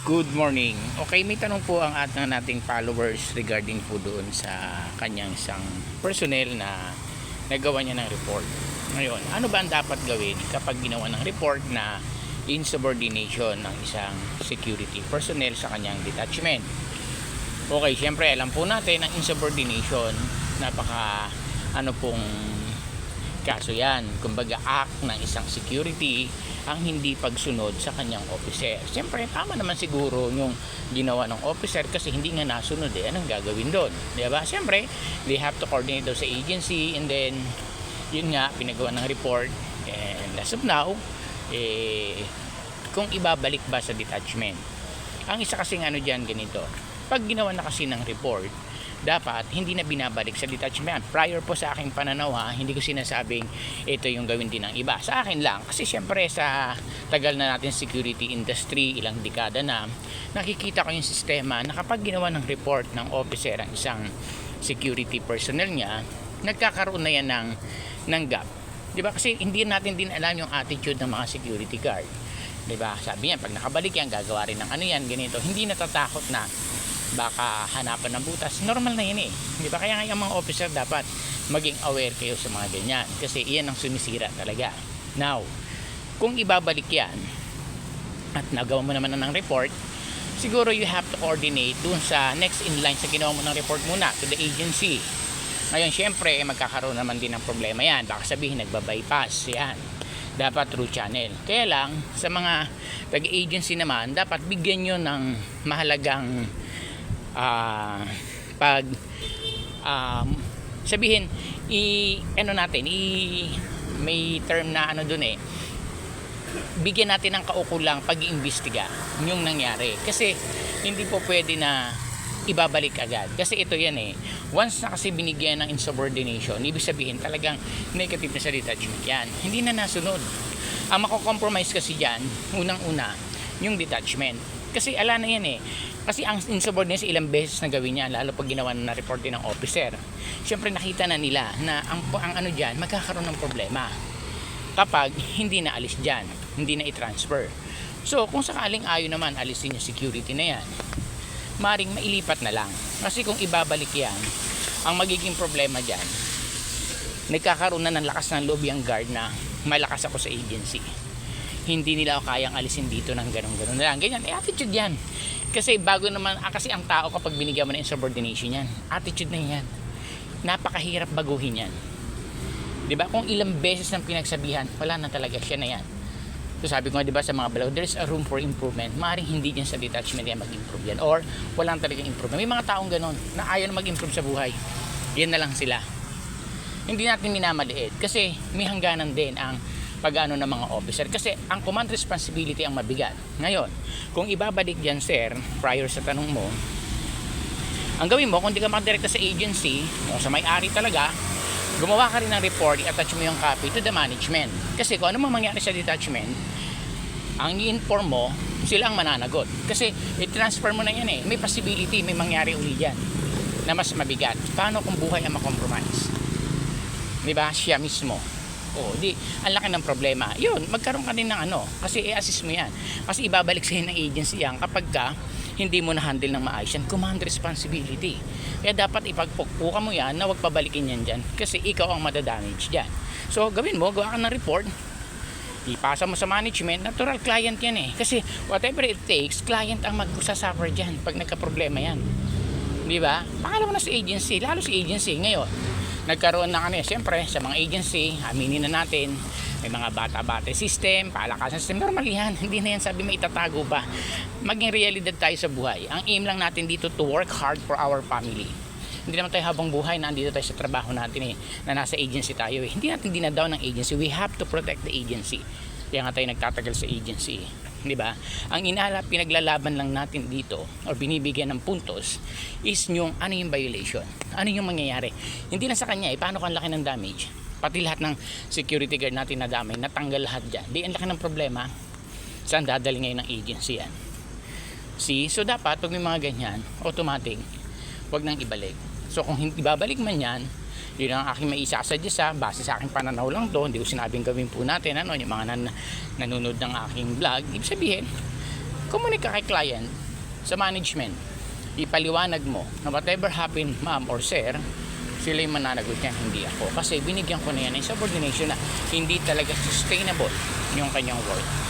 Good morning. Okay, may tanong po ang at ng nating followers regarding po doon sa kanyang isang personnel na nagawa niya ng report. Ngayon, ano ba ang dapat gawin kapag ginawa ng report na insubordination ng isang security personnel sa kanyang detachment? Okay, syempre alam po natin ang insubordination, napaka ano pong kaso yan. Kumbaga act ng isang security ang hindi pagsunod sa kanyang officer. Siyempre, tama naman siguro yung ginawa ng officer kasi hindi nga nasunod eh. Anong gagawin doon? Di ba? Siyempre, they have to coordinate daw sa agency and then, yun nga, pinagawa ng report. And as of now, eh, kung ibabalik ba sa detachment. Ang isa kasing ano dyan ganito, pag ginawa na kasi ng report, dapat hindi na binabalik sa detachment. Prior po sa aking pananaw ha, hindi ko sinasabing ito yung gawin din ng iba. Sa akin lang, kasi syempre sa tagal na natin security industry, ilang dekada na, nakikita ko yung sistema na kapag ginawa ng report ng officer ang isang security personnel niya, nagkakaroon na yan ng, ng gap. Di ba? Kasi hindi natin din alam yung attitude ng mga security guard. Di ba? Sabi niya, pag nakabalik yan, gagawa rin ng ano yan, ganito. Hindi natatakot na baka hanapan ng butas. Normal na yun eh. Di ba? Kaya nga mga officer dapat maging aware kayo sa mga ganyan. Kasi iyan ang sumisira talaga. Now, kung ibabalik yan at nagawa mo naman na ng report, siguro you have to coordinate dun sa next in line sa ginawa mo ng report muna to the agency. Ngayon, syempre, eh, magkakaroon naman din ng problema yan. Baka sabihin, nagbabypass. Yan. Dapat through channel. Kaya lang, sa mga tag-agency naman, dapat bigyan nyo ng mahalagang ah, pag um, sabihin i ano natin i may term na ano dun eh bigyan natin ng kaukulang pag-iimbestiga yung nangyari. Kasi hindi po pwede na ibabalik agad. Kasi ito yan eh once na kasi binigyan ng insubordination ibig sabihin talagang negative na sa detachment yan. Hindi na nasunod. Ang mako-compromise kasi dyan unang una yung detachment. Kasi ala na yan eh kasi ang insubordination ilang beses na gawin niya lalo pag ginawa na report din ng officer. Syempre nakita na nila na ang, ang ano dyan magkakaroon ng problema. Kapag hindi na alis dyan hindi na i-transfer. So kung sakaling ayaw naman alisin yung security na yan maring mailipat na lang. Kasi kung ibabalik yan ang magiging problema dyan nagkakaroon na ng lakas ng loob yung guard na malakas ako sa agency. Hindi nila ako kayang alisin dito ng ganun ganun na lang. Ganyan eh attitude yan kasi bago naman ah, kasi ang tao kapag binigyan mo ng insubordination yan attitude na yan. Napakahirap baguhin yan. Di ba? Kung ilang beses nang pinagsabihan wala na talaga siya na yan. So sabi ko nga di ba sa mga balaw there's a room for improvement. Maaaring hindi din sa detachment yan mag-improve yan. Or walang talagang improvement. May mga taong ganun na ayaw na mag-improve sa buhay. Yan na lang sila. Hindi natin minamaliit. Kasi may hangganan din ang pag-ano ng mga officer. Kasi ang command responsibility ang mabigat. Ngayon kung ibabalik dyan sir prior sa tanong mo ang gawin mo kung di ka makadirekta sa agency o sa may-ari talaga gumawa ka rin ng report i-attach mo yung copy to the management. Kasi kung ano mang mangyari sa detachment ang i-inform mo sila ang mananagot. Kasi i-transfer mo na yan eh. May possibility may mangyari uli dyan na mas mabigat. Paano kung buhay ang makompromise? Di ba? Siya mismo o di ang laki ng problema. Yun magkaroon ka din ng ano kasi i-assist mo yan. Kasi ibabalik sa'yo ng agency yan kapag ka hindi mo na handle ng maayos yan. Command responsibility. Kaya dapat ipagpukpukan mo yan na wag pabalikin yan dyan kasi ikaw ang madadamage dyan. So gawin mo gawa ka ng report. Ipasa mo sa management natural client yan eh. Kasi whatever it takes client ang magsasuffer dyan pag nagka-problema yan. Di ba? Pangalawa na sa agency lalo sa agency ngayon nagkaroon na kami siyempre sa mga agency aminin na natin may mga bata-bata system palakasan system normal yan hindi na yan sabi may itatago pa maging realidad tayo sa buhay ang aim lang natin dito to work hard for our family hindi naman tayo habang buhay na andito tayo sa trabaho natin eh, na nasa agency tayo eh. Hindi natin dinadown ng agency. We have to protect the agency. Kaya nga tayo nagtatagal sa agency. Di ba? Ang inala, pinaglalaban lang natin dito or binibigyan ng puntos is yung ano yung violation. Ano yung mangyayari. Hindi na sa kanya eh, paano kung laki ng damage. Pati lahat ng security guard natin na damay, natanggal lahat dyan. Di, ang laki ng problema, saan dadali ngayon ng agency yan. See? So dapat, pag may mga ganyan, automatic, wag nang ibalik. So kung hindi babalik man yan, yun ang aking may isasadya sa base sa aking pananaw lang to hindi ko sinabing gawin po natin ano yung mga nan, nanonood ng aking vlog ibig sabihin Kumunika kay client sa management. Ipaliwanag mo na whatever happened, ma'am or sir, sila yung mananagot niya, hindi ako. Kasi binigyan ko na yan ng subordination na hindi talaga sustainable yung kanyang work.